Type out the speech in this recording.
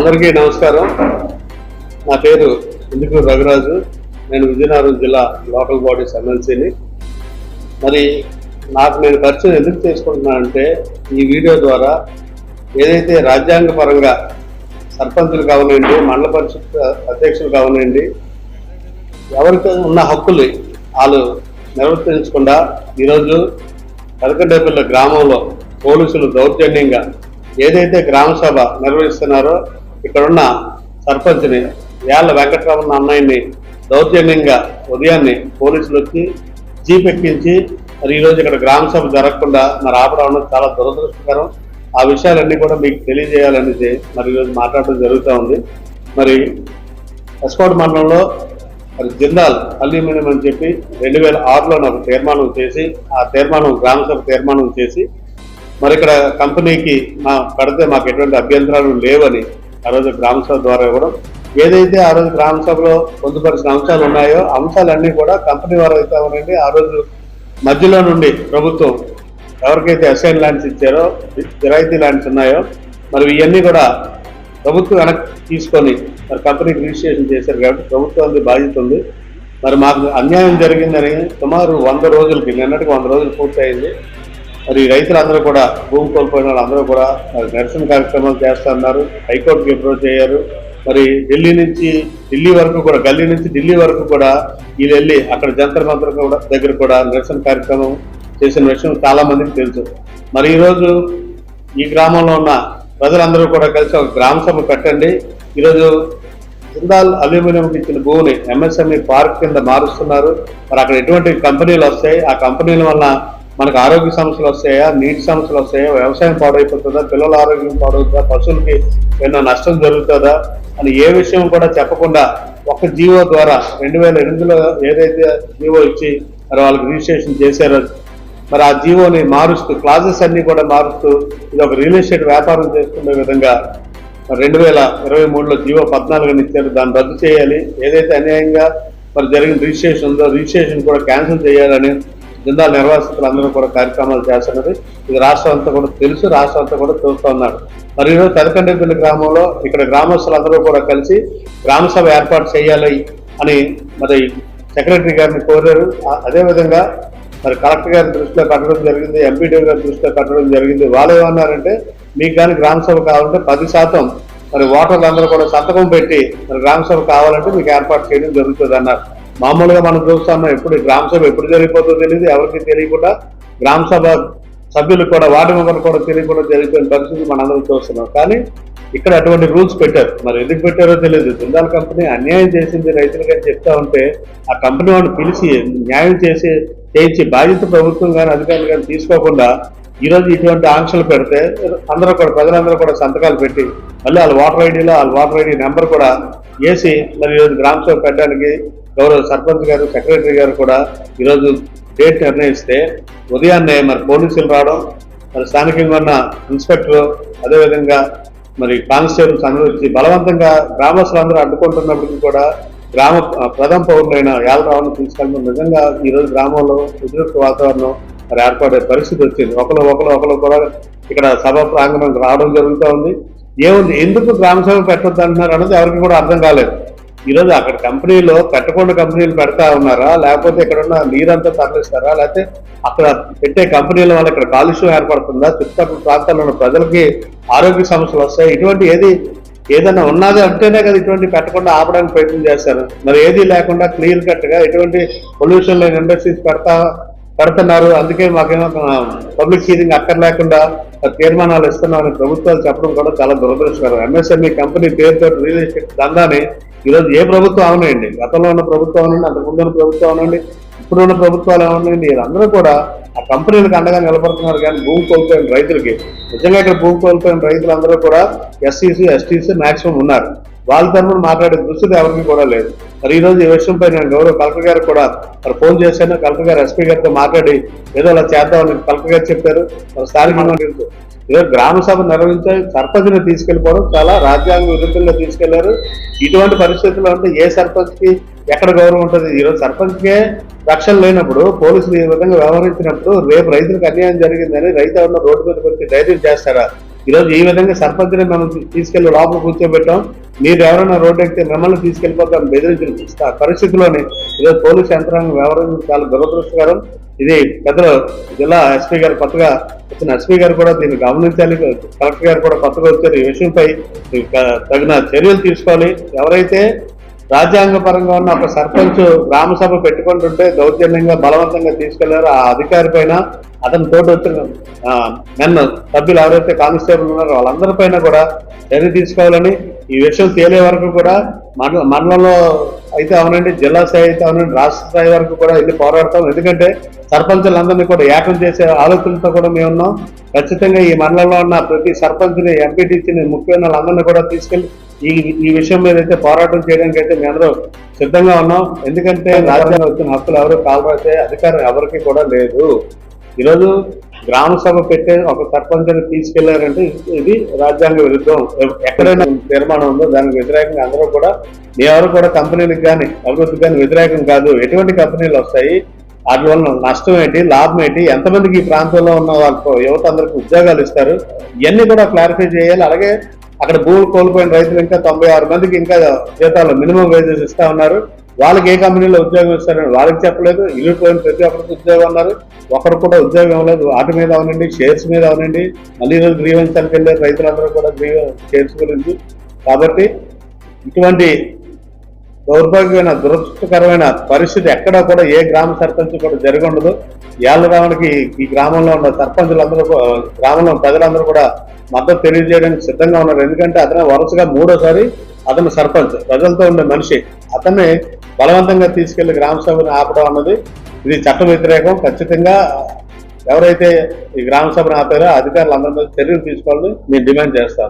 అందరికీ నమస్కారం. నా పేరు ఇందుకు రఘురాజు. నేను విజయనగరం జిల్లా లోకల్ బాడీస్ ఎమ్మెల్సీని. మరి నాకు నేను పరిచయం ఎందుకు చేసుకుంటున్నానంటే ఈ వీడియో ద్వారా ఏదైతే రాజ్యాంగ పరంగా సర్పంచులు కావనండి మండల పరిషత్ అధ్యక్షులు కావనండి ఎవరికి ఉన్న హక్కులు వాళ్ళు నిర్వర్తించకుండా ఈరోజు కనకడేపల్లి గ్రామంలో పోలీసులు దౌర్జన్యంగా ఏదైతే గ్రామ సభ నిర్వహిస్తున్నారో ఇక్కడున్న సర్పంచ్ని యాళ్ళ వెంకటరమణ అన్నయ్యని దౌర్జన్యంగా ఉదయాన్నే పోలీసులు వచ్చి జీప్ ఎక్కించి మరి ఈరోజు ఇక్కడ గ్రామ సభ జరగకుండా మరి ఆపడం చాలా దురదృష్టకరం. ఆ విషయాలన్నీ కూడా మీకు తెలియజేయాలనేది మరి ఈరోజు మాట్లాడడం జరుగుతూ ఉంది. మరి ఎస్కోట్ మండలంలో మరి జిందాల్ అల్యూమినియం అని చెప్పి రెండు వేల ఆరులో ఒక తీర్మానం చేసి ఆ తీర్మానం గ్రామ సభ తీర్మానం చేసి మరి ఇక్కడ కంపెనీకి మా కడితే మాకు ఎటువంటి అభ్యంతరాలు లేవని ఆ రోజు గ్రామ సభ ద్వారా ఇవ్వడం ఏదైతే ఆ రోజు గ్రామ సభలో పొందుపరిచిన అంశాలు ఉన్నాయో అంశాలన్నీ కూడా కంపెనీ వారు అయితే అవునండి ఆ రోజు మధ్యలో నుండి ప్రభుత్వం ఎవరికైతే అసైన్ ల్యాండ్స్ ఇచ్చారో జిరాయితీ ల్యాండ్స్ ఉన్నాయో మరి ఇవన్నీ కూడా ప్రభుత్వం వెనక్కి తీసుకొని మరి కంపెనీకి రిజిస్ట్రేషన్ చేశారు కాబట్టి ప్రభుత్వానికి బాధ్యత ఉంది. మరి మాకు అన్యాయం జరిగిందని సుమారు వంద రోజులకి నిన్నటికి వంద రోజులు పూర్తయింది. మరి రైతులందరూ కూడా భూమి కోల్పోయిన వాళ్ళందరూ కూడా మరి నిరసన కార్యక్రమాలు చేస్తున్నారు. హైకోర్టుకి అప్రోచ్ అయ్యారు. మరి ఢిల్లీ నుంచి ఢిల్లీ వరకు కూడా గల్లీ నుంచి ఢిల్లీ వరకు కూడా వీళ్ళు వెళ్ళి అక్కడ జంతర్ మంత్ర కూడా దగ్గర కూడా నిరసన కార్యక్రమం చేసిన విషయం చాలా మందికి తెలుసు. మరి ఈరోజు ఈ గ్రామంలో ఉన్న ప్రజలందరూ కూడా కలిసి ఒక గ్రామ సభ పెట్టండి. ఈరోజు జిందాల్ అల్యూమినియంకి ఇచ్చిన భూమిని ఎంఎస్ఎంఈ పార్క్ కింద మారుస్తున్నారు. మరి అక్కడ ఎటువంటి కంపెనీలు వస్తాయి? ఆ కంపెనీల వల్ల మనకు ఆరోగ్య సమస్యలు వస్తాయా? నీటి సమస్యలు వస్తాయా? వ్యవసాయం పాడైపోతుందా? పిల్లల ఆరోగ్యం పాడవుతుందా? పశువులకి ఏమైనా నష్టం జరుగుతుందా? అని ఏ విషయం కూడా చెప్పకుండా ఒక జీవో ద్వారా రెండు వేల ఎనిమిదిలో ఏదైతే జీవో ఇచ్చి మరి వాళ్ళకి రిజిస్ట్రేషన్ చేశారో మరి ఆ జీవోని మారుస్తూ క్లాజెస్ అన్నీ కూడా మారుస్తూ ఇది ఒక రియల్ ఎస్టేట్ వ్యాపారం చేసుకునే విధంగా రెండు వేల ఇరవై మూడులో జీవో పద్నాలుగుని ఇచ్చారు. దాన్ని రద్దు చేయాలి. ఏదైతే అన్యాయంగా మరి జరిగిన రిజిస్ట్రేషన్ ఉందో రిజిస్ట్రేషన్ కూడా క్యాన్సిల్ చేయాలని జిల్లా నిర్వాసితులు అందరూ కూడా కార్యక్రమాలు చేస్తున్నది. ఇది రాష్ట్రం అంతా కూడా తెలుసు రాష్ట్రం అంతా కూడా చూస్తూ ఉన్నారు. మరి ఈరోజు తలకండేపల్లి గ్రామంలో ఇక్కడ గ్రామస్తులందరూ కూడా కలిసి గ్రామ సభ ఏర్పాటు చేయాలి అని మరి సెక్రటరీ గారిని కోరారు. అదేవిధంగా మరి కలెక్టర్ గారి దృష్టిలో కట్టడం జరిగింది ఎంపీడీ గారి దృష్టిలో కట్టడం జరిగింది. వాళ్ళు ఏమన్నారంటే మీకు కానీ గ్రామ సభ కావాలంటే పది శాతం మరి ఓటర్లు అందరూ కూడా సంతకం పెట్టి మరి గ్రామ సభ కావాలంటే మీకు ఏర్పాటు చేయడం జరుగుతుంది అన్నారు మామూలుగా మనం చూస్తాము ఎప్పుడు గ్రామ సభ ఎప్పుడు జరిగిపోతుందో తెలియదు ఎవరికి తెలియకుండా గ్రామ సభ సభ్యులు కూడా వార్డు మెంబర్ కూడా తెలియకుండా జరిగిపోయిన పరిస్థితి మనందరం చూస్తున్నాం. కానీ ఇక్కడ అటువంటి రూల్స్ పెట్టారు. మరి ఎందుకు పెట్టారో తెలియదు జిందాల్ కంపెనీ అన్యాయం చేసింది రైతులకి అని చెప్తా ఉంటే ఆ కంపెనీ వాడిని పిలిచి న్యాయం చేసి చేయించి బాధ్యత ప్రభుత్వం కానీ అధికారులు కానీ తీసుకోకుండా ఈరోజు ఇటువంటి ఆంక్షలు పెడితే అందరూ కూడా ప్రజలందరూ కూడా సంతకాలు పెట్టి మళ్ళీ వాళ్ళ వాటర్ ఐడిలో వాళ్ళ వాటర్ ఐడి నెంబర్ కూడా వేసి మరి ఈరోజు గ్రామ సభ పెట్టడానికి గౌరవ సర్పంచ్ గారు సెక్రటరీ గారు కూడా ఈరోజు డేట్ నిర్ణయిస్తే ఉదయాన్నే మరి పోలీసులు రావడం మరి స్థానికంగా ఉన్న ఇన్స్పెక్టర్ అదేవిధంగా మరి కానిస్టేబుల్స్ అందరూ వచ్చి బలవంతంగా గ్రామస్తులందరూ అడ్డుకుంటున్నప్పటికీ కూడా గ్రామ ప్రథమ పౌరులైన యాదరావును తీసుకెళ్ళడం నిజంగా ఈరోజు గ్రామంలో ఉద్రిక్త వాతావరణం మరి ఏర్పడే పరిస్థితి వచ్చింది. ఒకరు ఒకరు ఒకరు కూడా ఇక్కడ సభ ప్రాంగణం రావడం జరుగుతూ ఉంది. ఏముంది? ఎందుకు గ్రామ సభ పెట్టొద్దు అంటున్నారు అన్నది ఎవరికి కూడా అర్థం కాలేదు. ఈరోజు అక్కడ కంపెనీలో కట్టకుండా కంపెనీలు పెడతా ఉన్నారా? లేకపోతే ఇక్కడ ఉన్న నీరంతా తరలిస్తారా? లేకపోతే అక్కడ పెట్టే కంపెనీల వల్ల ఇక్కడ కాలుష్యం ఏర్పడుతుందా? చుట్టుపక్కల ప్రాంతాల్లో ఉన్న ప్రజలకి ఆరోగ్య సమస్యలు వస్తాయి. ఇటువంటి ఏది ఏదైనా ఉన్నది అంటేనే కదా ఇటువంటి పెట్టకుండా ఆపడానికి ప్రయత్నం చేస్తారు. మరి ఏది లేకుండా క్లియర్ కట్గా ఎటువంటి పొల్యూషన్ లేని ఇండస్ట్రీస్ పెడతా పడుతున్నారు. అందుకే మాకేమో పబ్లిక్ హీరింగ్ అక్కర్లేకుండా తీర్మానాలు ఇస్తున్నామని ప్రభుత్వాలు చెప్పడం కూడా చాలా దురదృష్టకరం. ఎంఎస్ఎంఈ కంపెనీ పేరుతో రియల్ ఎస్టేట్ దందాని ఈరోజు ఏ ప్రభుత్వం అవునండి. గతంలో ఉన్న ప్రభుత్వం అవునండి అంతకుముందు ఉన్న ప్రభుత్వం అవునండి ఇప్పుడు ఉన్న ప్రభుత్వాలు అవునండి. వీళ్ళందరూ కూడా ఆ కంపెనీలకు అండగా నిలబడుతున్నారు కానీ భూమి కోల్పోయిన రైతులకి. నిజంగా ఇక్కడ భూమి కోల్పోయిన రైతులందరూ కూడా ఎస్సీసీ ఎస్టీసీ మ్యాక్సిమం ఉన్నారు. వాళ్ళ తరఫున మాట్లాడే దృష్టి ఎవరికి కూడా లేదు. మరి ఈ రోజు ఈ విషయంపై నేను గౌరవ కలెక్టర్ గారు కూడా మరి ఫోన్ చేశాను. కలెక్టర్ గారు ఎస్పీ గారితో మాట్లాడి ఏదో అలా చేద్దామని కలెక్టర్ గారు చెప్పారు. మరి తెలుసు ఈరోజు గ్రామ సభ నిర్వహించే సర్పంచ్ని తీసుకెళ్ళిపోవడం చాలా రాజ్యాంగ విరుద్ధంగా తీసుకెళ్ళారు. ఇటువంటి పరిస్థితుల్లో ఉంటే ఏ సర్పంచ్కి ఎక్కడ గౌరవం ఉంటుంది? ఈరోజు సర్పంచ్కే రక్షణ లేనప్పుడు పోలీసులు ఈ విధంగా వ్యవహరించినప్పుడు రేపు రైతులకు అన్యాయం జరిగిందని రైతు ఎవరన్నా రోడ్డు మీద వచ్చి ధైర్యం చేస్తారా? ఈరోజు ఈ విధంగా సర్పంచ్ని మనం తీసుకెళ్ళి లోపల కూర్చోబెట్టాం. మీరు ఎవరైనా రోడ్డు ఎక్కితే మిమ్మల్ని తీసుకెళ్ళిపోతాం బెదిరించిన పరిస్థితిలోనే ఈరోజు పోలీసు యంత్రాంగం వ్యవహరించడం చాలా దురదృష్టకరం ఇది పెద్దలు జిల్లా ఎస్పీ గారు కొత్తగా వచ్చిన ఎస్పీ గారు కూడా దీన్ని గమనించాలి. కలెక్టర్ గారు కూడా కొత్తగా వచ్చారు. ఈ విషయంపై తగిన చర్యలు తీసుకోవాలి. ఎవరైతే రాజ్యాంగపరంగా ఉన్న ఒక సర్పంచ్ గ్రామ సభ పెట్టుకుంటుంటే దౌర్జన్యంగా బలవంతంగా తీసుకెళ్ళారు. ఆ అధికారి పైన అతని తోటి వచ్చిన నన్ను మెన్ సభ్యులు ఎవరైతే కానిస్టేబుల్ ఉన్నారో వాళ్ళందరి పైన కూడా చర్య తీసుకోవాలని ఈ విషయం తేలే వరకు కూడా మండల మండలంలో అయితే అవునండి జిల్లా స్థాయి అయితే అవునండి రాష్ట్ర స్థాయి వరకు కూడా వెళ్ళి పోరాడతాం. ఎందుకంటే సర్పంచులందరినీ కూడా ఏకం చేసే ఆలోచనతో కూడా మేము ఉన్నాం ఖచ్చితంగా ఈ మండలంలో ఉన్న ప్రతి సర్పంచ్ని ఎంపీటీసీని ముఖ్యమైన వాళ్ళందరినీ కూడా తీసుకెళ్ళి ఈ ఈ విషయం మీద అయితే పోరాటం చేయడానికి అయితే మేము అందరూ సిద్ధంగా ఉన్నాం. ఎందుకంటే రాజ్యాంగం వచ్చిన హక్కులు ఎవరు కాలరాసే అధికారం ఎవరికి కూడా లేదు. ఈరోజు గ్రామ సభ పెట్టే ఒక సర్పంచ్ని తీసుకెళ్ళారంటే ఇది రాజ్యాంగ విరుద్ధం. ఎక్కడైనా తీర్మానం ఉందో దానికి వ్యతిరేకంగా అందరూ కూడా ఎవరు కూడా కంపెనీలకు కానీ అభివృద్ధికి కానీ వ్యతిరేకం కాదు. ఎటువంటి కంపెనీలు వస్తాయి? వాటి వల్ల నష్టం ఏంటి? లాభం ఏంటి? ఎంతమందికి ఈ ప్రాంతంలో ఉన్న వాళ్ళతో యువత అందరికి ఉద్యోగాలు ఇస్తారు? ఇవన్నీ కూడా క్లారిఫై చేయాలి. అలాగే అక్కడ భూములు కోల్పోయిన రైతులు ఇంకా తొంభై ఆరు మందికి ఇంకా జీతాలు మినిమం వేజెస్ ఇస్తా ఉన్నారు. వాళ్ళకి ఏ కంపెనీలో ఉద్యోగం ఇస్తారని వాళ్ళకి చెప్పలేదు. ఇల్లు పోయిన ప్రతి ఒక్కరికి ఉద్యోగం అన్నారు. ఒకరు కూడా ఉద్యోగం ఇవ్వలేదు. వాటి మీద అవనండి షేర్స్ మీద అవనండి. మళ్ళీ ఈరోజు గ్రీవెన్స్కి వెళ్ళారు రైతులందరూ కూడా గ్రీవ షేర్స్ గురించి. కాబట్టి ఇటువంటి దౌర్భాగ్యమైన దురదృష్టకరమైన పరిస్థితి ఎక్కడా కూడా ఏ గ్రామ సర్పంచ్ కూడా జరిగి ఉండదు ఏళ్ళరావునికి ఈ గ్రామంలో ఉన్న సర్పంచులందరూ గ్రామంలో ప్రజలందరూ కూడా మద్దతు తెలియజేయడానికి సిద్ధంగా ఉన్నారు. ఎందుకంటే అతనే వరుసగా మూడోసారి అతను సర్పంచ్. ప్రజలతో ఉండే మనిషి. అతన్ని బలవంతంగా తీసుకెళ్ళి గ్రామ సభను ఆపడం అన్నది ఇది చట్ట వ్యతిరేకం. ఖచ్చితంగా ఎవరైతే ఈ గ్రామ సభను ఆపారో అధికారులు అందరి మీద చర్యలు తీసుకోవాలని మేము డిమాండ్ చేస్తాం.